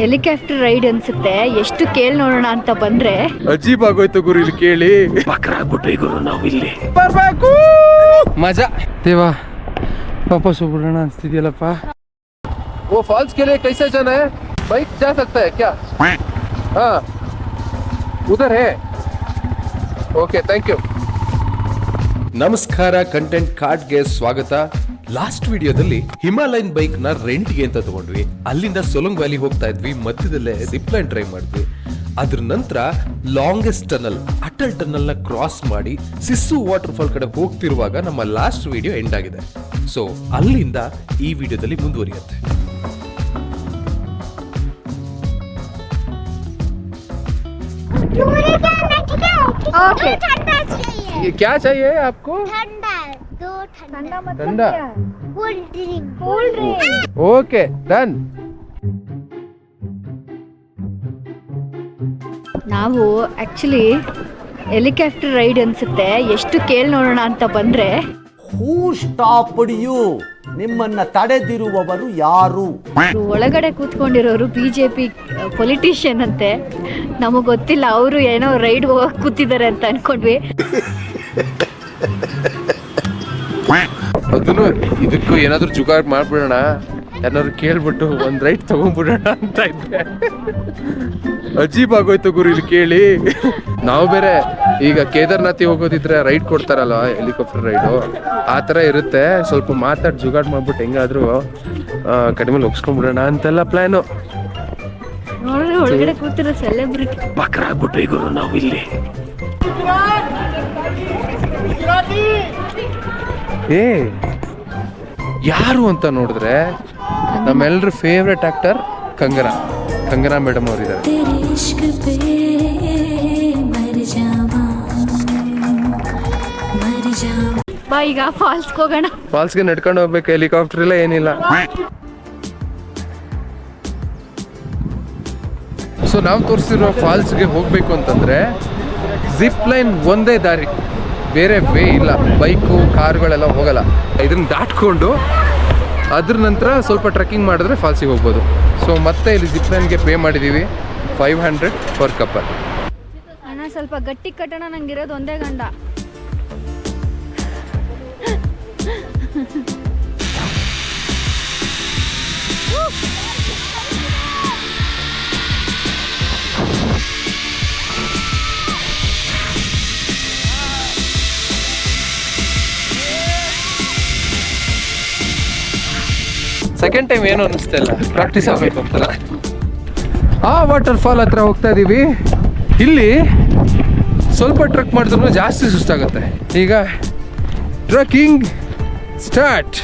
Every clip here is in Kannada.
ಹೆಲಿಕಾಪ್ಟರ್ ರೈಡ್ ಅನ್ಸುತ್ತೆ ಎಷ್ಟು ಕೇಳಿ ನೋಡೋಣ ಅಂತ ಬಂದ್ರೆ ಅಜೀಬ್ ಆಗೋಯ್ತು ಗುರು ಇಲ್ಲಿ ಕೇಳಿ ಬಕ್ರಾಗ್ಬಿಟ್ವಿ ಗುರು ನಾವು ಇಲ್ಲಿ ಬರ್ಬೇಕು ಮಜಾ ದೇವಾ ವಾಪಸ್ ಹೋಗ್ಬಿಡೋಣ ಅನ್ಸ್ತಿದ್ಯಲ್ಲಪ್ಪ ಓ ಫಾಲ್ಸ್ के लिए कैसे जाना है बाइक जा सकता है क्या हाँ उधर है ಓಕೆ ಥ್ಯಾಂಕ್ ಯು ನಮಸ್ಕಾರ ಕಂಟೆಂಟ್ ಕಾರ್ಡ್ಗೆ ಸ್ವಾಗತ ಲಾಸ್ಟ್ ವಿಡಿಯೋದಲ್ಲಿ ಹಿಮಾಲಯನ್ ಬೈಕ್ ನ ರೆಂಟ್ಗೆ ಅಂತ ತಗೊಂಡ್ವಿ ಅಲ್ಲಿಂದ ಸೊಲಂಗ್ ವ್ಯಾಲಿ ಹೋಗ್ತಾ ಇದ್ವಿ ಮಧ್ಯದಲ್ಲೇ ಜಿಪ್ ಲೈನ್ ಡ್ರೈವ್ ಮಾಡಿದ್ವಿ ಅದ್ರ ನಂತರ ಲಾಂಗೆಸ್ಟ್ ಟನಲ್ ಅಟಲ್ ಟನಲ್ ನ ಕ್ರಾಸ್ ಮಾಡಿ ಸಿಸ್ಸು ವಾಟರ್ ಫಾಲ್ ಕಡೆ ಹೋಗ್ತಿರುವಾಗ ನಮ್ಮ ಲಾಸ್ಟ್ ವಿಡಿಯೋ ಎಂಡ್ ಆಗಿದೆ ಸೊ ಅಲ್ಲಿಂದ ಈ ವಿಡಿಯೋದಲ್ಲಿ ಮುಂದುವರಿಯುತ್ತೆ ಓಕೆ ठंडा चाहिए क्या चाहिए आपको ಓಕೆ ಡನ್ ನಾವು ಆಕ್ಚುಲಿ ಹೆಲಿಕಾಪ್ಟರ್ ರೈಡ್ ಅನ್ಸುತ್ತೆ. ಎಷ್ಟು ಕೇಳ್ ನೋಡೋಣ ಅಂತ ಬಂದ್ರೆ. ಹೂ ಸ್ಟಾಪ್ ಯು ನಿಮ್ಮನ್ನ ತಡೆದಿರುವವರು ಯಾರು? ಒಳಗಡೆ ಕೂತ್ಕೊಂಡಿರೋರು ಬಿಜೆಪಿ ಪೊಲಿಟಿಷಿಯನ್ ಅಂತೆ. ನಮಗ್ ಗೊತ್ತಿಲ್ಲ ಅವರು ಏನೋ ರೈಡ್ ಹೋಗಕ್ ಕೂತಿದ್ದಾರೆ ಅಂತ ಅನ್ಕೊಂಡ್ವಿ. ಅದನ್ನು ಇದಕ್ಕೂ ಏನಾದರೂ ಜುಗಾಡ್ ಮಾಡ್ಬಿಡೋಣ. ಏನಾದ್ರು ಕೇಳ್ಬಿಟ್ಟು ಒಂದು ರೈಟ್ ತಗೊಂಡ್ಬಿಡೋಣ ಅಂತ ಇದ್ದೆ. ಅಜೀಬ್ ಆಗೋಯ್ತು ಗುರು ಇಲ್ಲಿ ಕೇಳಿ. ನಾವು ಬೇರೆ ಈಗ ಕೇದಾರ್ನಾಥಿ ಹೋಗೋದಿದ್ರೆ ರೈಡ್ ಕೊಡ್ತಾರಲ್ಲ ಹೆಲಿಕಾಪ್ಟರ್ ರೈಡು ಆ ಥರ ಇರುತ್ತೆ. ಸ್ವಲ್ಪ ಮಾತಾಡಿ ಜುಗಾಡ್ ಮಾಡ್ಬಿಟ್ಟು ಹೆಂಗಾದ್ರೂ ಕಡಿಮೆ ಒಪ್ಸ್ಕೊಂಡ್ಬಿಡೋಣ ಅಂತೆಲ್ಲ ಪ್ಲ್ಯಾನು ಬಕ್ರ ಒಳಗಡೆ ಕೂತಿರೋ ಸೆಲೆಬ್ರಿಟಿ ನಾವು ಇಲ್ಲಿ ಏ. ಯಾರು ಅಂತ ನೋಡಿದ್ರೆ ನಮ್ಮೆಲ್ಲರ favourite actor Kangana. Kangana madam ಅವರಿದ್ದಾರೆ. ಈಗ ಫಾಲ್ಸ್ಗೆ ಹೋಗೋಣ. ಫಾಲ್ಸ್ಗೆ ನಡ್ಕೊಂಡು ಹೋಗ್ಬೇಕು ಹೆಲಿಕಾಪ್ಟರ್ ಇಲ್ಲ ಏನಿಲ್ಲ. ಸೊ ನಾವು ತೋರಿಸಿರೋ ಫಾಲ್ಸ್ಗೆ ಹೋಗಬೇಕು ಅಂತಂದರೆ ಜಿಪ್ ಲೈನ್ ಒಂದೇ ದಾರಿ. ಬೇರೆ ವೇ ಇಲ್ಲ. ಬೈಕು, ಕಾರುಗಳೆಲ್ಲ ಹೋಗಲ್ಲ. ಇದನ್ನು ದಾಟ್ಕೊಂಡು ಅದ್ರ ನಂತರ ಸ್ವಲ್ಪ ಟ್ರೆಕ್ಕಿಂಗ್ ಮಾಡಿದ್ರೆ ಫಾಲ್ಸಿಗೆ ಹೋಗ್ಬೋದು. ಸೊ ಮತ್ತೆ ಇಲ್ಲಿ ಜಿಪ್ ಲೈನ್ಗೆ ಪೇ ಮಾಡಿದ್ದೀವಿ ಫೈವ್ ಹಂಡ್ರೆಡ್ ಪರ್ ಕಪಲ್ ಅಣ್ಣ, ಸ್ವಲ್ಪ ಗಟ್ಟಿ ಕಟ್ಟಣ ಇರೋದು ಒಂದೇ ಗಂಡ. ಸೆಕೆಂಡ್ ಟೈಮ್ ಏನು ಅನ್ನಿಸ್ತಾ ಇಲ್ಲ. ಪ್ರಾಕ್ಟೀಸ್ ಆಗಬೇಕು ಅಂತಲ್ಲ ಆ ವಾಟರ್ ಫಾಲ್ ಹತ್ರ ಹೋಗ್ತಾ ಇದ್ದೀವಿ ಇಲ್ಲಿ ಸ್ವಲ್ಪ ಟ್ರಕ್ ಮಾಡಿದ್ರು ಜಾಸ್ತಿ ಸುಸ್ತಾಗುತ್ತೆ. ಈಗ ಟ್ರಕ್ಕಿಂಗ್ ಸ್ಟಾರ್ಟ್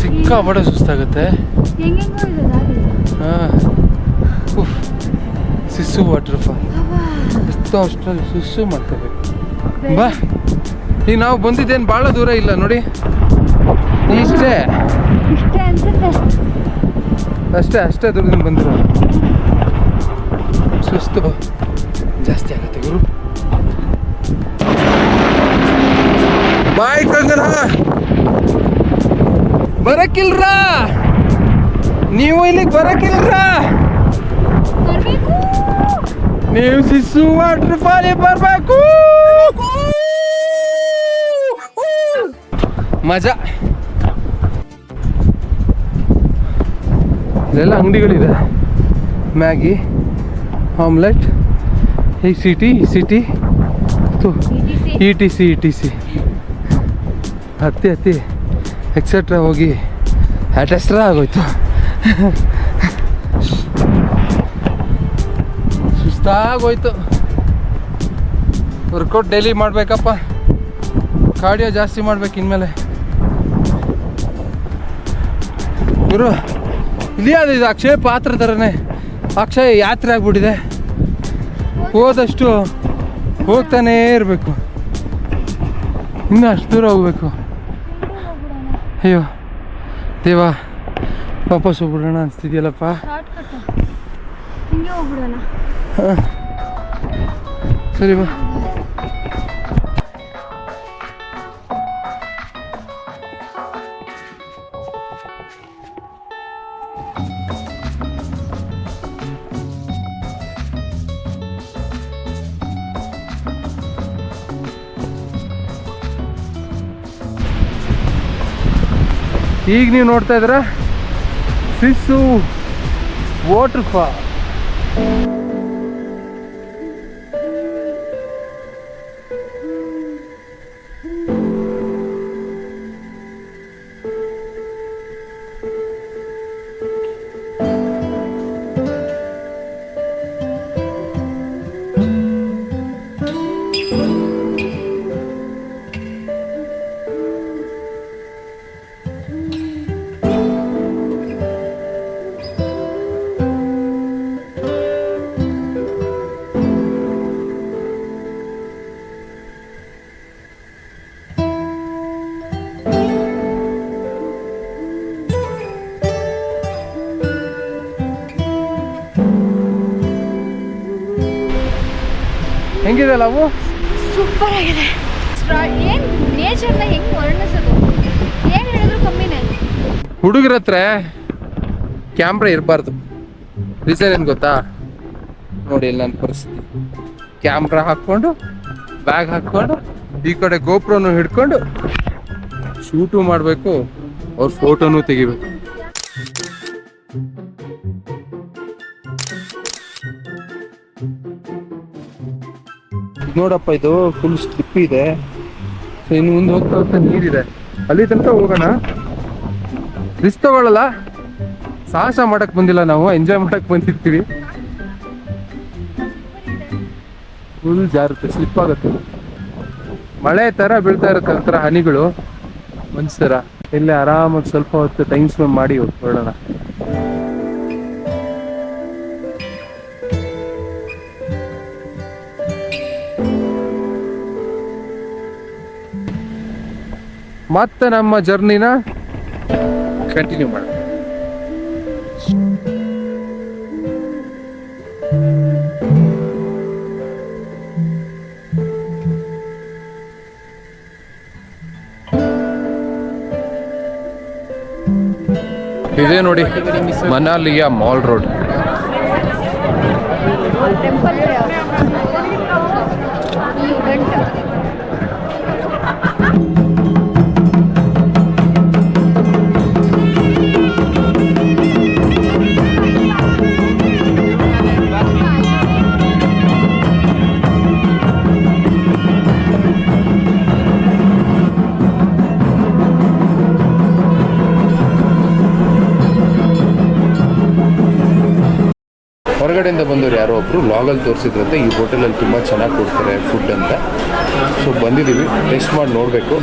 ಸಿಕ್ಕಾಪಟ್ಟೆ ಸುಸ್ತಾಗುತ್ತೆ. ಸಿಸ್ಸು ವಾಟರ್ ಫಾಲ್ ಎಷ್ಟು ಅಷ್ಟರಲ್ಲಿ ಸುಸ್ಸು ಮಾಡ್ಕೋಬೇಕು. ಬಾ. ಈಗ ನಾವು ಬಂದಿದ್ದೇನು ಭಾಳ ದೂರ ಇಲ್ಲ ನೋಡಿ. ಇಷ್ಟೇ. ಅಷ್ಟೇ ಅಷ್ಟೇ ದೂರದಿಂದ ಬಂದಿರೋ ಸುಸ್ತು ಜಾಸ್ತಿ ಆಗುತ್ತೆ ಗುರು. ಬಾಯ್ ಕಂಗನ. ಬರಕ್ಕಿಲ್ರ ನೀವು ಇಲ್ಲಿಗೆ ಬರಕಿಲ್ರ ನೀವು ಸಿಸು ವಾಟರ್ ಫಾಲ್ ಬರಬೇಕು. ಮಜಾ. ಇಲ್ಲೆಲ್ಲ ಅಂಗಡಿಗಳಿದೆ. ಮ್ಯಾಗಿ ಆಮ್ಲೆಟ್ ಈ ಸಿಟಿ ಈ city E T C. E T C ಹತ್ತಿ ಹತ್ತಿ ಎಕ್ಸೆಟ್ರಾ ಹೋಗಿ ಅಟೆಸ್ಟ್ರಾ ಆಗೋಯ್ತು. ಸುಸ್ತಾಗೋಯ್ತು. ವರ್ಕೌಟ್ ಡೈಲಿ ಮಾಡಬೇಕಪ್ಪ. ಕಾರ್ಡಿಯೋ ಜಾಸ್ತಿ ಮಾಡ್ಬೇಕು ಇನ್ಮೇಲೆ. ಗುರು, ಇಲ್ಲಿ ಅದು ಇದು ಅಕ್ಷಯ ಪಾತ್ರ ಥರನೇ ಅಕ್ಷಯ ಯಾತ್ರೆ ಆಗ್ಬಿಟ್ಟಿದೆ. ಹೋದಷ್ಟು ಹೋಗ್ತಾನೇ ಇರಬೇಕು. ಇನ್ನೂ ಅಷ್ಟು ದೂರ ಹೋಗ್ಬೇಕು. ಅಯ್ಯೋ, ದೇವಾ. ವಾಪಸ್ ಹೋಗ್ಬಿಡೋಣ. ಅನಿಸ್ತಿದ್ಯಲ್ಲಪ್ಪ ಸರಿ ಬಾ. ಈಗ ನೀವು ನೋಡ್ತಾ ಇದ್ರ ಸಿಸ್ಸು ವಾಟರ್ ಹೆಂಗಿದೆ ಅವು ಸೂಪರ್ ಆಗಿದೆ. ಏನು ನೇಚರ್ನ ಹೆಂಗೆ ವರ್ಣಿಸೋದು? ಏನು ಹೇಳಿದ್ರು ಕಮ್ಮಿನೇ. ಹುಡುಗರ ಹತ್ರ ಕ್ಯಾಮ್ರಾ ಇರಬಾರ್ದು. ರೀಸನ್ ಏನು ಗೊತ್ತಾ? ನೋಡಿ ಇಲ್ಲಿ ನನ್ನ ಪರಿಸ್ಥಿತಿ. ಕ್ಯಾಮ್ರಾ ಹಾಕ್ಕೊಂಡು ಬ್ಯಾಗ್ ಹಾಕ್ಕೊಂಡು ಈ ಕಡೆ ಗೋಪುರನು ಹಿಡ್ಕೊಂಡು ಶೂಟು ಮಾಡಬೇಕು. ಅವ್ರ ಫೋಟೋನು ತೆಗಿಬೇಕು. ಇದ್ ನೋಡಪ್ಪ, ಇದು ಫುಲ್ ಸ್ಲಿಪ್ ಇದೆ. ಸೊ ಇನ್ನು ಮುಂದೆ ಹೋಗ್ತಾ ಹೋಗ್ತಾ ನೀರಿದೆ. ಅಲ್ಲಿ ತನಕ ಹೋಗೋಣ. ರಿಸ್ಕ್ ತಗೊಳ್ಳಲ್ಲ ಸಾಹಸ ಮಾಡಕ್ ಬಂದಿಲ್ಲ ನಾವು ಎಂಜಾಯ್ ಮಾಡಕ್ ಬಂದಿರ್ತೀವಿ. ಫುಲ್ ಜಾರುತ್ತೆ ಸ್ಲಿಪ್ ಆಗುತ್ತೆ. ಮಳೆ ತರ ಬೀಳ್ತಾ ಇರುತ್ತೆ ಒಂಥರ ಹನಿಗಳು. ಒಂದ್ಸರ ಇಲ್ಲೇ ಆರಾಮಾಗಿ ಸ್ವಲ್ಪ ಹೊತ್ತು ಟೈಮ್ ಸ್ಪೆಂಡ್ ಮಾಡಿ ಹೊರಡೋಣ ಮತ್ತೆ ನಮ್ಮ ಜರ್ನಿನ ಕಂಟಿನ್ಯೂ ಮಾಡೋಣ ಇದೇ ನೋಡಿ ಮನಾಲಿಯ ಮಾಲ್ ರೋಡ್. ಬಂದವರು ವ್ಲಾಗಲ್ಲಿ ತೋರಿಸಿದ್ರಂತೆ, ಈ ಹೋಟೆಲಲ್ಲಿ ತುಂಬ ಚೆನ್ನಾಗಿ ಕೊಡ್ತಾರೆ ಫುಡ್ ಅಂತ. ಸೊ ಬಂದಿದ್ದೀವಿ ಟೆಸ್ಟ್ ಮಾಡಿ ನೋಡಬೇಕು.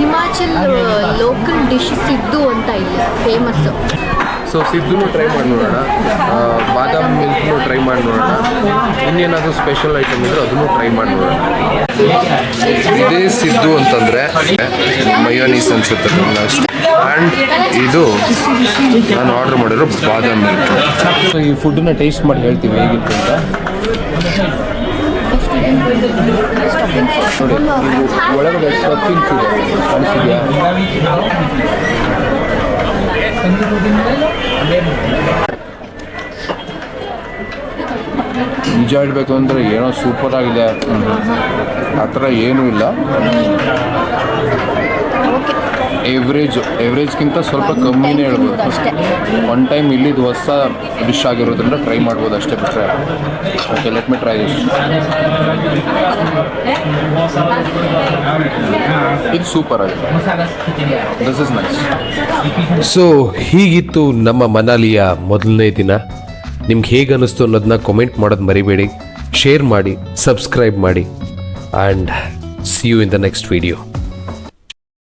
ಹಿಮಾಚಲ್ ಲೋಕಲ್ ಡಿಶಸ್ ಇದ್ದು ಅಂತ ಇಲ್ಲಿ ಫೇಮಸ್ ಸೊ ಸಿದ್ದುನು ಟ್ರೈ ಮಾಡಿ ನೋಡೋಣ. ಬಾದಾಮ್ ಮಿಲ್ಕ್ನು ಟ್ರೈ ಮಾಡಿ ನೋಡೋಣ. ಇನ್ನೇನಾದರೂ ಸ್ಪೆಷಲ್ ಐಟಮ್ ಇದ್ರೆ ಅದನ್ನು ಟ್ರೈ ಮಾಡಿ ನೋಡೋಣ. ಇದೇ ಸಿದ್ದು ಅಂತಂದರೆ ಮಯೋನೀಸ್ ಅನ್ಸುತ್ತೆ ಆ್ಯಂಡ್ ಇದು ನಾನು ಆರ್ಡರ್ ಮಾಡಿರೋ ಬಾದಾಮ್ ಮಿಲ್ಕ್. ಸೊ ಈ ಫುಡ್ಡನ್ನ ಟೇಸ್ಟ್ ಮಾಡಿ ಹೇಳ್ತೀವಿ ಹೇಗಿತ್ತು ಅಂತ. ನೋಡಿ ಒಳಗಡೆ ಸ್ಟಫಿಂಗ್ಸ್ ಇದೆ ನಿಜ ಅಂದರೆ ಏನೋ ಸೂಪರ್ ಆಗಿದೆ. ಆ ಥರ ಏನೂ ಇಲ್ಲ. ಎವ್ರೇಜ್ ಎವ್ರೇಜ್ಗಿಂತ ಸ್ವಲ್ಪ ಕಮ್ಮಿನೇ ಹೇಳ್ಬೋದು. ಅಷ್ಟೇ. ಒನ್ ಟೈಮ್ ಇಲ್ಲಿದ್ದು ಹೊಸ ಡಿಶ್ ಆಗಿರೋದ್ರಿಂದ ಟ್ರೈ ಮಾಡ್ಬೋದು ಅಷ್ಟೇ ಬಿಟ್ಟರೆ okay let me try this ಇದು ಸೂಪರ್ ಆಗಿದೆ. ದಿಸ್ ಇಸ್ ನೈಸ್ ಸೊ ಹೀಗಿತ್ತು ನಮ್ಮ ಮನಾಲಿಯ ಮೊದಲನೇ ದಿನ. ನಿಮ್ಗೆ ಹೇಗೆ ಅನ್ನಿಸ್ತು ಅನ್ನೋದನ್ನ ಕಮೆಂಟ್ ಮಾಡೋದು ಮರಿಬೇಡಿ. ಶೇರ್ ಮಾಡಿ ಸಬ್ಸ್ಕ್ರೈಬ್ ಮಾಡಿ. And see you in the next video